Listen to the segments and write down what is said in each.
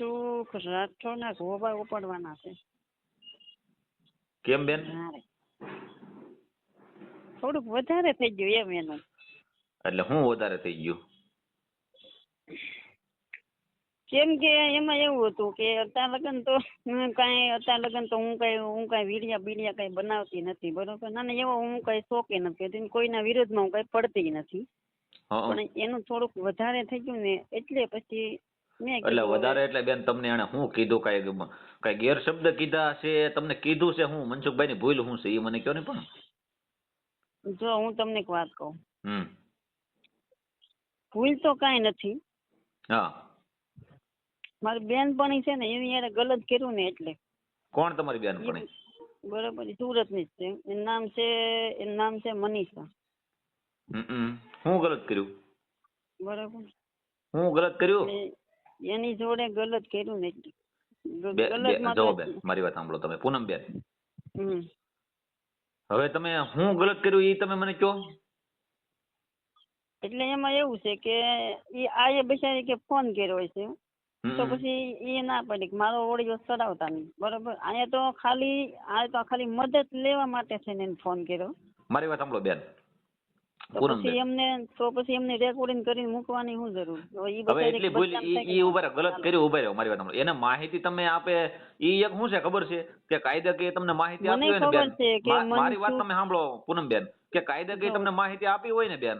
મનસુખ રાઠોડના ગોબા ઉપાડવાના છે. કેમ બેન? થોડુંક વધારે થઈ ગયું એમ એનું. એટલે હું વધારે થઈ ગયું? કેમ કે એમાં એવું હતું કે અત્યાર લગન તો હું કાંઈ અત્યાર લગન તો હું કાંઈ હું કાંઈ વીડિયા બીડિયા કાંઈ બનાવતી નથી બરોબર? ના ના એવો હું કાંઈ શોખી નથી. કોઈના વિરોધમાં હું કાંઈ પડતી નથી. પણ એનું થોડુંક વધારે થઈ ગયું ને એટલે પછી એટલે વધારે એટલે બેન તમને એને શું કીધું કઈ કઈ ગેરશબ્દ કીધા છે તમને કીધું છે હું? મનસુખભાઈ ની ભૂલ શું છે એ મને કયો ને પણ. જો હું તમને એક વાત કહું. હમ. ભૂલ તો કઈ નથી. હા. મારી બેનપણી છે ને એની યારે ગલત કર્યું ને એટલે. કોણ તમારી બેન પણ બરોબર સુરતની છે. એનું નામ છે એનું નામ છે મનીષા. હું ગલત કર્યું? બરોબર. હું ગલત કર્યું? એની જોડે ગલત કર્યું ને. એટલે ગ- બે- બે- ગલતમાં જુઓ તો- બેન મારી વાત સાંભળો તમે. પૂનમ બેન. હવે તમે હું ગલત કર્યું એ તમે મને કહો એટલે એમાં એવું છે કે એ આયે બિચારી કે ફોન કર્યો છે. તો પછી એ ના પડે મારો ઓડિયો ચડાવતા નહીં. બરોબર? અહીંયા તો ખાલી આ તો ખાલી મદદ લેવા માટે થઈને એને ફોન કર્યો. મારી વાત સાંભળો બેન. પૂનમ એમને તો પછી એમને રેકોર્ડિંગ કરીને મૂકવાની શું જરૂર? ઈ હવે એટલી ભૂલ ઈ ઊભા રહો, ગલત કર્યું ઊભા રહ્યો મારી વાત એને માહિતી તમે આપે ઈ એક શું છે ખબર છે? કે કાયદાકીય તમને માહિતી આપી હોય ને બેન? મા- મારી વાત તમે સાંભળો પૂનમ બેન. કે કાયદા કે તમને માહિતી આપી હોય ને બેન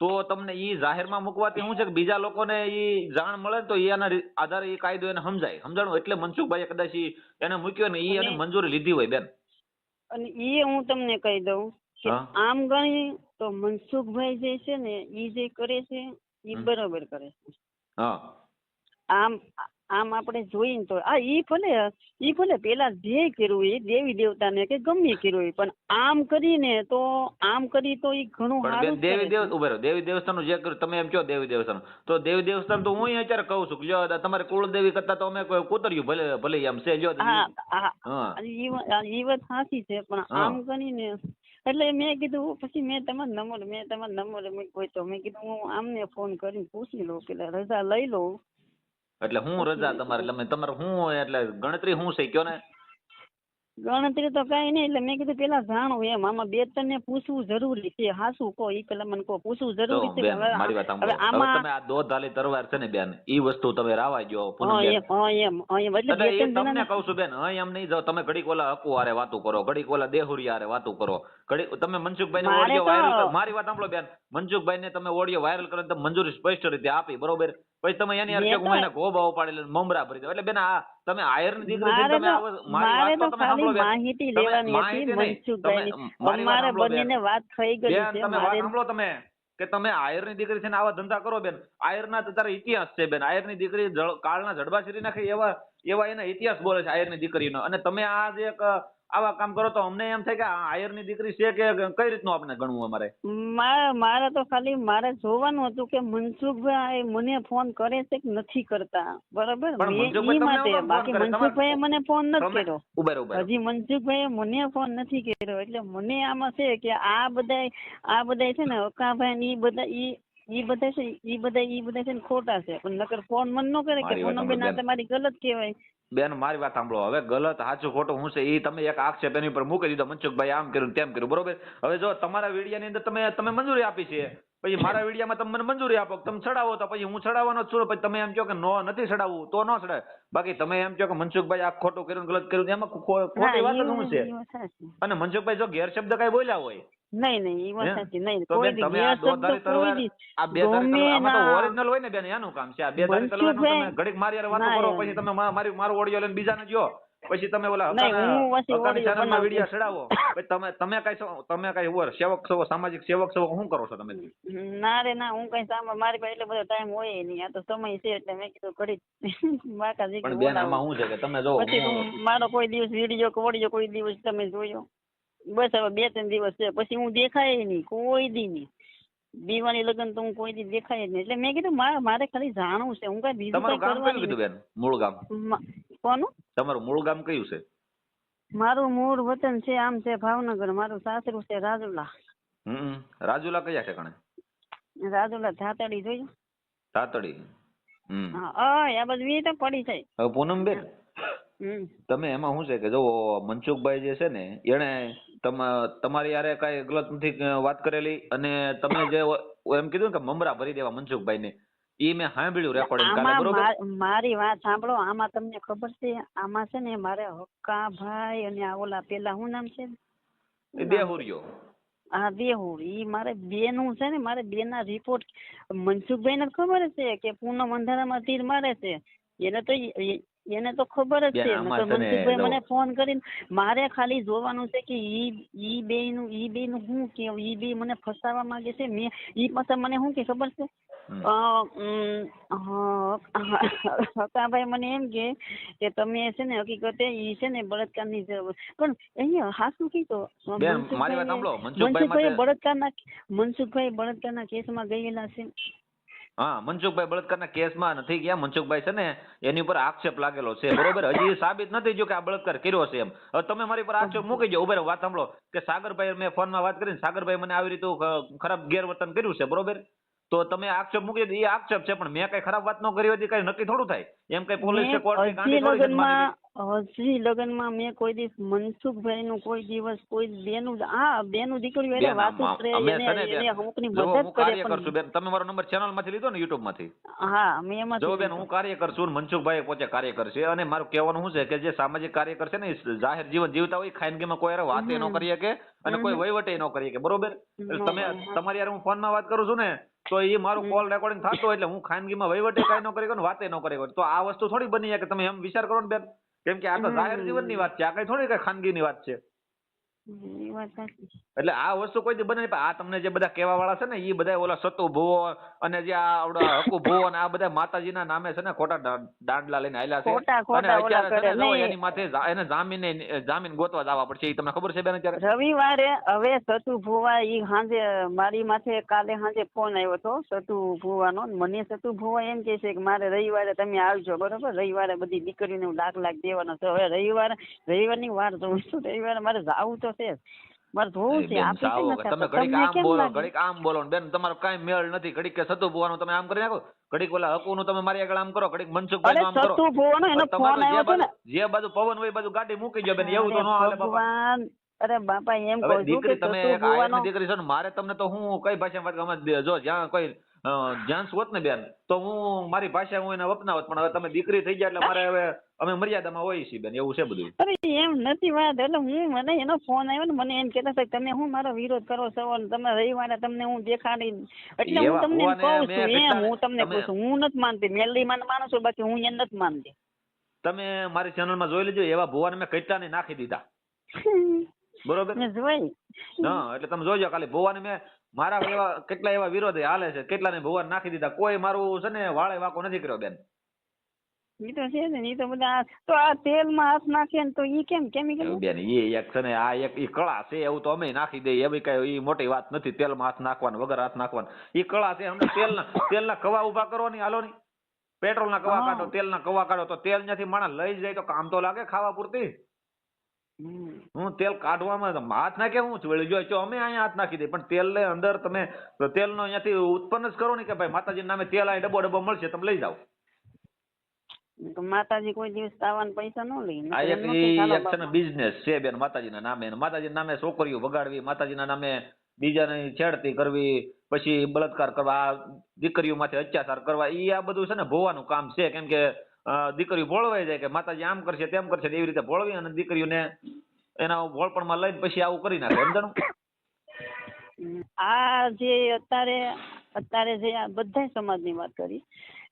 તો તમને ઈ જાહેરમાં મૂકવાથી શું છે કે બીજા લોકોને ઈ જાણ મળે તો એના આધારે ઈ કાયદો એને સમજાય. સમજાણું? એટલે મનસુખભાઈ કદાચ ઈ એને મૂક્યો ને ઈ એની મંજૂરી લીધી હોય બેન. અને ઈ હું તમને કહી દઉં કે આમ ગણી તો મનસુખભાઈ જે છે ને એ જે કરે છે એ. બરોબર કરે છે. આમ આમ આપણે જોઈએ તો આ ઈ ભલે ઈ ભલે પેલા જે કર્યું એ દેવી દેવતાને કે ગમે કર્યું પણ આમ કરીને તો આમ કરી તો ઈ ઘણું સારું દેવી દેવ ઊભા દેવી દેવસ્થાનનું જે કર્યું તમે એમ કહો દેવી દેવસ્થાન. તો દેવી દેવસ્થાન તો હું અત્યારે કહું છું જો લ્યો તમારે કુળદેવી કરતા તો અમે કોઈ કૂતર્યું ભલે ભલે એમ છે લ્યો હા ઈ વાત સાચી છે પણ આમ કરીને એટલે મેં કીધું પછી મેં તમારો નંબર મેં તમારો નંબર મૂક્યો તો મેં કીધું હું આમને ફોન કરીને પૂછી લઉં કે રજા લઈ લઉં. એટલે હું રજા તમારે એટલે મેં તમારે હું એટલે ગણતરી શું છે કયો ને? ગણતરી તો કાંઈ નહીં એટલે મેં કીધું પેલા જાણું એમ. આમાં બે ત્રણ ને પૂછવું જરૂરી છે. હાસું કહો ઈ પેલા મને કહો. પૂછવું જરૂરી છે હવે મારી વાત હવે આમાં તમે આ દોધ હાલી તરવાર છે ને બેન ઈ વસ્તુ તમે રાવા ગયો હા એમ હા એમ હા એમ. એટલે બે એ ત્રણ તમને કહું છું બેન હા એમ નહીં જાવ તમે ઘડીક ઓલા હકુ હારે વાતું કરો ઘડીક ઓલા દેહુરી હારે વાતું કરો. ઘડી તમે મનસુખભાઈ ને ઓડિયો વાયરલ મારી વાત સાંભળો બેન. મનસુખભાઈ ને તમે ઓડિયો વાયરલ કરો તમે મંજૂરી સ્પષ્ટ રીતે આપી બરોબર? પછી તમે એની કે હું એને ગોબા ઉપાડી મમરા ભરી દો એટલે બેન આ તમે આયરની દીકરી તમે મારી વાત તો તમે માહિતી તમે લેવાની હતી અમારે બંનેને વાત થઈ ગઈ છે તમે વાત સાંભળો તમે કે તમે આયરની દીકરી છે ને આવા ધંધા કરો બેન. આયર ના તારા ઇતિહાસ છે બેન. આયરની દીકરી કાળના જડબા શીરી નાખે એવા એવા એના ઇતિહાસ બોલે છે આયરની દીકરીનો. અને તમે આ જે એક આવા કામ કરો તો અમને એમ થાય કે આયરની દીકરી છે કે કઈ રીતનું આપણે ગણવું અમારે? મારે તો ખાલી મારે જોવાનું હતું કે મનસુખભાઈ મને ફોન કરે છે કે નથી કરતા. બરાબર? બાકી મનસુખભાઈ મને ફોન નથી કર્યો. હજી મનસુખભાઈ મને ફોન નથી કર્યો. એટલે મને આમાં છે કે આ બધા આ બધાય છે ને અકાભાઈ ની બધા ઈ ઈ બધા છે ઈ બધા ઈ બધા છે ને ખોટા છે. પણ નકર ફોન મન ન કરે કે પૂનમબેન આ તમારી ગલત કહેવાય. બેન મારી વાત સાંભળો. હવે ગલત સાચું ખોટું હું છે એ તમે એક આક્ષેપ એની ઉપર મૂકી દીધો. મનસુખભાઈ આમ કર્યું તેમ કર્યું. બરોબર? હવે જો તમારા વિડિયાની અંદર તમે તમે મંજૂરી આપી છે. પછી મારા વિડિયામાં તમે મને મંજૂરી આપો તમે ચડાવો તો પછી હું ચડાવવાનો જ છું. પછી તમે એમ કહો કે નો નથી ચડાવવું તો નો ચડાય બાકી તમે એમ કહો કે મનસુખભાઈ આ ખોટું કર્યું ગલત કર્યું એમાં ખોટી વાત શું છે. અને મનસુખભાઈ જો ગેરશબ્દ કઈ બોલ્યા હોય નહીં વાત? સાચી નહીં કોઈ દી તમે આ કોઈ દી આ બે ધારી ગમે તલવાર આમાં તો ઓરિજિનલ હોય ને બેન એનું કામ છે. આ બે ધારી તલવારનું તમે ઘડીક મારી હારે વાતો કરો પછી તમે મારી મારો ઓડિયો લઈને બીજાને જો પછી તમે ઓલા. વીડિયો ચડાવો. પછી તમે તમે કઈ તમે કઈ ઓર સેવક છો સામાજિક સેવક છો શું કરો છો તમે ના રે ના હું કઈ મારી પાસે એટલો બધો ટાઈમ હોય નહીં. આ તો સમય છે એટલે મેં કીધું ઘડી બાકાજી પણ બેન આમાં શું છે કે તમે જો પછી મારો કોઈ દિવસ વીડિયો કે ઓડિયો કોઈ દિવસ તમે જોયો? બસ હવે બે ત્રણ દિવસ છે. પછી હું દેખાય નહીં કોઈ દી નહીં. દીવાની લગન તો હું કોઈ દી દેખાય જ નહીં. એટલે મેં કીધું મારે મારે ખાલી જાણવું છે. હું કઈ બીજું તમારું કઈ ગામ કયું કીધું બેન? મૂળ ગામ. કોનું? તમારું મૂળ ગામ કયું છે? મારું મૂળ વતન છે આમ છે ભાવનગર. મારું સાસરું છે રાજુલા. હમ રાજુલા કયા ઠેકાણે? રાજુલા ધાતડી જોયું? ધાતડી. હમ. હા આ બધી તો પડી જાય હવે પૂનમબેન હમ. તમે એમાં શું છે કે જો મનસુખભાઈ જે છે ને એને તમારી યારે કઈ ગલત નથી વાત કરેલી અને તમે જે એમ કીધું કે મમરા ભરી દેવા મનસુખભાઈ ને ઈ મેં સાંભળ્યું રેકોર્ડિંગ કાલે બરોબર? મારી વાત સાંભળો આમાં તમને ખબર છે આમાં છે ને મારે હક્કાભાઈ અને આ ઓલા પેલા શું નામ છે? દેહુરિયો હા દેહુર ઈ મારે બેનું છે ને મારે બેના રિપોર્ટ મનસુખભાઈ ને ખબર છે કે પૂનમ અંધારામાં તીર મારે છે. એને તો એને તો ખબર જ છે. ને મનસુખભાઈ મને ફોન કરીને મારે ખાલી જોવાનું છે કે ઈ ઈ બે નું ઈ બે નું શું કે ઈ બે મને ફસાવા માંગે છે? મેં ઈ પાછા મને શું કે ખબર છે? હકાભાઈ મને એમ કે કે તમે છે ને હકીકતે ઈ છે ને બળાત્કારની જરૂર પણ અહીંયા હાસું કી તો? મનસુખભાઈ વાત ના મનસુખભાઈ બળતકાર ના કેસમાં કેસમાં ગયેલા છે. હા, મનસુખભાઈ બળાત્કારના કેસમાં નથી ગયા. મનસુખભાઈ છે ને, એની ઉપર આક્ષેપ લાગેલો છે. બરોબર? હજી સાબિત નથી થયું કે આ બળાત્કાર કર્યો છે એમ. હવે તમે મારી પર આક્ષેપ મૂકી દો. ઉભેર, વાત સાંભળો. કે સાગરભાઈ મેં ફોનમાં વાત કરીને સાગરભાઈ મને આવી રીતે ખરાબ ગેરવર્તન કર્યું છે. બરોબર? તો તમે આક્ષેપ મૂકી એ આક્ષેપ છે પણ મેં કઈ ખરાબ વાત ન કરી હતી કઈ નક્કી થોડું થાય. એમ કઈ પોલીસ મેં કોર્ટ હજી લગ્નમાં હજી લગ્નમાં મેં કોઈ દિવસ મનસુખભાઈ નું કોઈ દિવસ કોઈ બેનું હા બેનું દીકરી એને વાત કરે એને અમુકની મદદ કરે કરશું પણ બેન તમે મારો નંબર ચેનલમાંથી લીધો ને યુટ્યુબમાંથી હા મેં એમાં જો બેન હું કાર્ય કરશું મનસુખભાઈ પોતે કાર્ય કરશે અને મારું કહેવાનું શું છે કે જે સામાજિક કાર્ય કરશે ને જાહેર જીવન જીવતા હોય ખાનગીમાં કોઈ વાત વાતે ન કરી શકે અને કોઈ વહીવટે ન કરી શકે. બરોબર? તમે તમારી યાર હું ફોનમાં વાત કરું છું ને તો એ મારું કોલ રેકોર્ડિંગ થતો એટલે હું ખાનગીમાં વહીવટે કાંઈ ન કરી ને વાતે ન કરી તો આ વસ્તુ થોડી બની કે તમે એમ વિચાર કરો ને બેન. કેમ કે આ તો જાહેર જીવનની વાત છે. આ કઈ થોડી કઈ ખાનગીની વાત છે. એટલે આ વસ્તુ કોઈ દી બને આ તમને જે બધા કહેવા વાળા છે ને એ બધા ઓલા સતુ ભુવો અને જે આ આવડા હકુ ભુવો અને આ બધા માતાજીના નામે છે ને ખોટા દાંડલા લઈને આયલા છે. અને અત્યારે. એની માથે એને જામીન જામીન ગોતવા જવા પડશે એ તમને ખબર છે બેન અત્યારે? રવિવારે હવે સતુ ભુવા ઈ સાંજે મારી માથે કાલે સાંજે ફોન આવ્યો હતો સતુ ભુવાનો મને સતુ ભુવા એમ કે છે કે મારે રવિવારે તમે આવજો બરોબર? રવિવારે બધી દીકરીને હું લાખ લાખ દેવાનો છે. હવે રવિવારે રવિવારની વાર જોઉં છું રવિવારે મારે જાવું તો છે મારે જોવું છે આપી સાવ નથી તમે ઘડીક આમ બોલો ઘડીક આમ બોલો બેન તમારો કાંઈ મેળ નથી. ઘડીક કે સતુ ભુવાનું તમે આમ કરી નાખો. ઘડીક ઓલા હકુ નું તમે મારી આગળ આમ કરો ઘડીક મનસુખભાઈ નું આમ કરો. સતુ ભુવાનો એનો ફોન જે આવ્યો છે ને. બાજુ- જે બાજુ પવન હોય બાજુ ગાડી મૂકી જો બેન એવું તો ન હાલે બાપા. અરે બાપા એમ કહું છું કે દીકરી તમે એક દીકરી છો ને મારે તમને તો હું કઈ ભાષામાં જો જ્યાં કોઈ જ્યાં હોત ને બેન. તો હું મારી ભાષા હું એને અપનાવત પણ હવે તમે દીકરી થઈ ગયા એટલે મારે હવે અમે મર્યાદામાં હોઈએ છીએ બેન. એવું છે બધું? અરે એમ નથી વાત. એટલે હું મને એનો ફોન આવ્યો ને મને એમ કહેતા હતા તમે હું મારો વિરોધ કરો છો? અને તમે રવિવારે તમને હું દેખાડી એટલે હું તમને કહું છું એમ હું તમને કહું છું હું નથી માનતી. મેલડી માન માનું છું બાકી હું એને નથી માનતી. તમે મારી ચેનલમાં જોઈ લેજો એવા ભુવાને મેં કેટલાને નાખી દીધા. બરોબર? હા એટલે તમે જોજો ખાલી ભુવાને મેં મારા એવા કેટલા એવા વિરોધ હાલે છે કેટલાને ભુવાને નાખી દીધા. કોઈ મારું છે ને વાળે વાકો નથી કર્યો બેન. ઈ તો છે ને ઈ તો બધા તો આ તેલમાં હાથ નાખે ને તો ઈ કેમ કેમિકલ બેન એ એક છે ને આ એક ઈ કળા છે એવું તો અમે નાખી દઈએ. એવી કઈ ઈ મોટી વાત નથી તેલમાં હાથ નાખવાનું વગર હાથ નાખવાનું. ઈ કળા છે તેલ ના તેલ ના કવા ઊભા કરો ની હાલો ની. પેટ્રોલના કવા કાઢો તેલ ના કવા કાઢો તો તેલ નથી માણસ લઈ જાય તો કામ તો લાગે ખાવા પૂરતી. હું તેલ કાઢવામાં હાથ નાખે હું જો જો અમે અહીંયા હાથ નાખી દઈએ પણ તેલ ને અંદર તમે તેલનો અહીંયાથી ઉત્પન્ન જ કરો ને કે ભાઈ માતાજી નામે તેલ અહીં ડબ્બો ડબ્બો મળશે તમે લઈ જાઓ. માતાજી કોઈ દિવસ તાવાના પૈસા ન લઈ આ એક એક છે ને બિઝનેસ છે બેન માતાજીના નામે. અને માતાજીના નામે છોકરીઓ બગાડવી માતાજીના નામે બીજાને છેડતી કરવી પછી બળાત્કાર કરવા દીકરીઓ માથે અત્યાચાર કરવા ઈ આ બધું છે ને ભોવાનું કામ છે. કેમ કે દીકરીઓ ભોળવાઈ જાય કે માતાજી આમ કરશે તેમ કરશે એવી રીતે ભોળવી અને દીકરીઓને એના ભોળપણમાં લઈને પછી આવું કરી નાખે સમજણ આ જે અત્યારે અત્યારે જે આ બધાય સમાજની વાત કરી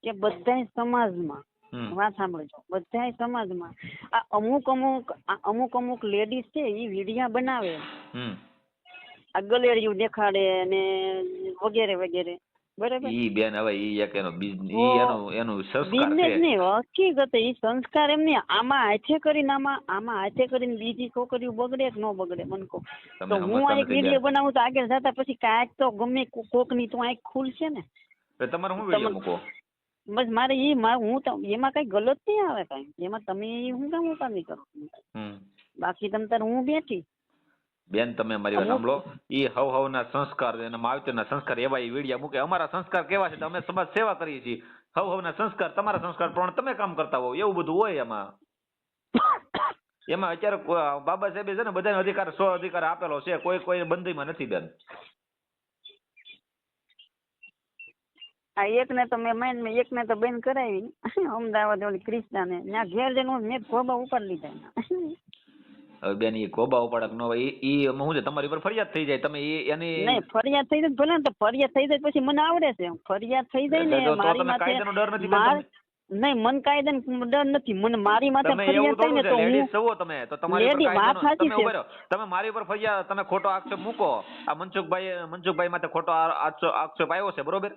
કે બધાય સમાજમાં. વાત સાંભળજો બધાય સમાજમાં આ અમુક અમુક અમુક અમુક લેડીઝ છે એ વિડિયા બનાવે. આ ગલેડિયું દેખાડે ને વગેરે વગેરે. બરાબર. ઈ બેન હવે ઈ એક એનો ઈ એનું એનું સંસ્કાર છે. ની હકીકત એ સંસ્કાર એમ નહીં આમાં હાથે કરીને આમાં આમાં હાથે કરીને બીજી છોકરીઓ બગડે કે ન બગડે મને કહો. તો હું આ એક વીડિયો બનાવું તો આગળ જતા પછી કાંઈક તો ગમે કોકની તો આંખ ખુલશે ને. તમારે શું વીડિયો મૂકો? બસ મારે એ હું એમાં કઈ ગલત નહીં આવે કઈ. એમાં તમે હું કામ ઉપાધિ કરો? હમ. બાકી તમ તાર હું બેઠી? બેન તમે મારી વાત સાંભળો. એ હવ હવના સંસ્કાર અને માવતરના સંસ્કાર એવા એ વીડિયા મૂકે. અમારા સંસ્કાર કેવા છે? અમે સમાજ સેવા કરીએ છીએ. હવ હવના સંસ્કાર તમારા સંસ્કાર પ્રમાણે તમે કામ કરતા હોવ. એવું બધું હોય એમાં. એમાં અત્યારે બાબા સાહેબે છે ને બધાને અધિકાર સો અધિકાર આપેલો છે. કોઈ કોઈ બંધીમાં નથી બેન. આ એક ને તો મેં એક ને તો બેન કરાવી. અમદાવાદ ઓલી ક્રિષ્ના ને ત્યાં ઘેર જઈને મેં ખોબા ઉપાડી લીધા. હવે બેન એ કોબા ઉપાડક ન હોય એ શું છે તમારી પર ફરિયાદ થઈ જાય તમે એ એની નહીં ફરિયાદ થઈ જાય ભલે ને તો ફરિયાદ થઈ જાય પછી મને આવડે છે ફરિયાદ થઈ જાય ને મારી માથે કાયદાનો ડર નથી? નહીં મન કાયદાનો ડર નથી મને મારી માથે ફરિયાદ થઈ ને તો હું સવો તમે તો તમારી પર વાત સાચી તમે છે. તમે મારી પર ફરિયાદ તમે ખોટો આક્ષેપ મૂકો. આ મનસુખભાઈ મનસુખભાઈ માથે ખોટો આક્ષેપ આવ્યો છે બરોબર?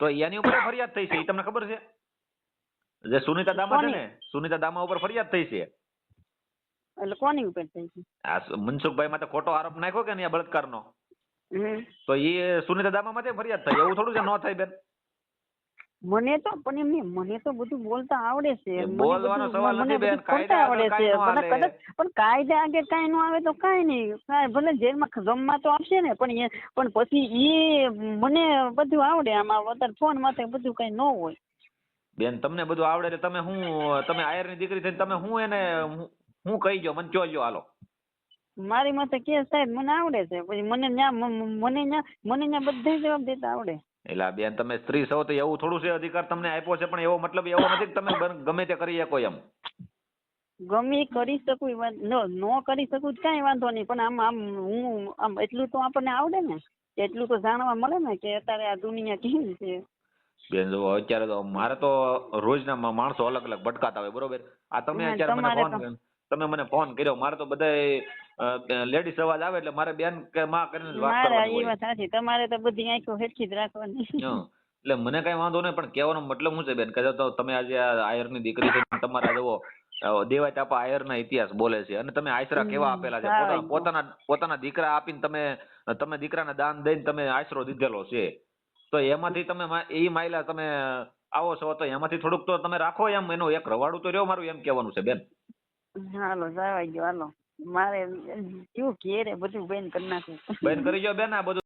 તો એની ઉપર ફરિયાદ થઈ છે એ તમને ખબર છે? જે સુનિતા દામા છે ને સુનિતા દામા ઉપર ફરિયાદ થઈ છે. એટલે કોની ઉપર થઈ છે? આ મનસુખભાઈ માથે ખોટો આરોપ નાખ્યો કે નહીં બળાત્કારનો? તો એ સુનિતા દામા માટે ફરિયાદ થઈ. એવું થોડું છે? ન થાય બેન. મને તો પણ એમ નહીં, મને તો બધું બોલતા આવડે છે. બોલવાનો સવાલ નથી બેન, કાયદા આવડે છે. મને કદાચ પણ કાયદા આગળ કાઈ ન આવે તો કાઈ નહીં. કાય ભલે જેલમાં જમવા તો આપશે ને પણ એ પણ પછી એ મને બધું આવડે. આમાં વધારે ફોન માથે બધું કાઈ ન હોય. બેન તમને બધું આવડે એટલે તમે હું તમે આયરની દીકરી થઈને તમે હું એને હું- કહી જો મને જોજો હાલો. મારી માથે કે સાહેબ મને આવડે છે. પછી મને ન્યા મને ન્યા મને ન્યા બધા જવાબ દેતા આવડે. એટલે બેન તમે સ્ત્રી છો તો એવું થોડું છે અધિકાર તમને આપ્યો છે પણ એવો મતલબ એવો નથી કે તમે ગમે તે કરી શકો એમ. ગમે કરી શકું ન ન કરી શકું કાંઈ વાંધો નહીં પણ આમ આમ હું આમ એટલું તો આપણને આવડે ને. એટલું તો જાણવા મળે ને કે અત્યારે આ દુનિયા કેવી છે. બેન જો અત્યારે તો મારે તો રોજના માણસો અલગ અલગ ભટકાતા હોય બરોબર? આ તમે અત્યારે મને ફોન તમે મને ફોન કર્યો મારે તો બધા લેડીઝ અવાજ આવે એટલે મારે બેન કે માં કરીને વાત કરવાની હોય. વાત સાચી તમારે તો બધી આંખો હેઠી જ રાખવાની. એટલે મને કઈ વાંધો નહીં પણ કહેવાનો મતલબ શું છે બેન? કે તો તમે આજે આ આયરની દીકરી છે તમારા જેવો દેવાય તાપા આયરના ઇતિહાસ બોલે છે. અને તમે આશરા કેવા આપેલા છે? પોતાના પોતાના પોતાના દીકરા આપીને તમે તમે દીકરાને દાન દઈને તમે આશરો દીધેલો છે. તો એમાંથી તમે એ માયલા તમે આવો છો તો એમાંથી થોડુંક તો તમે રાખો એમ એનો એક રવાડું તો રહ્યો મારું એમ કહેવાનું છે બેન. હાલો જવાઈ ગયો હાલો. મારે શું ઘેરે બધું બેન કરી નાખ્યું બેન કરી જો બેન, આ બધું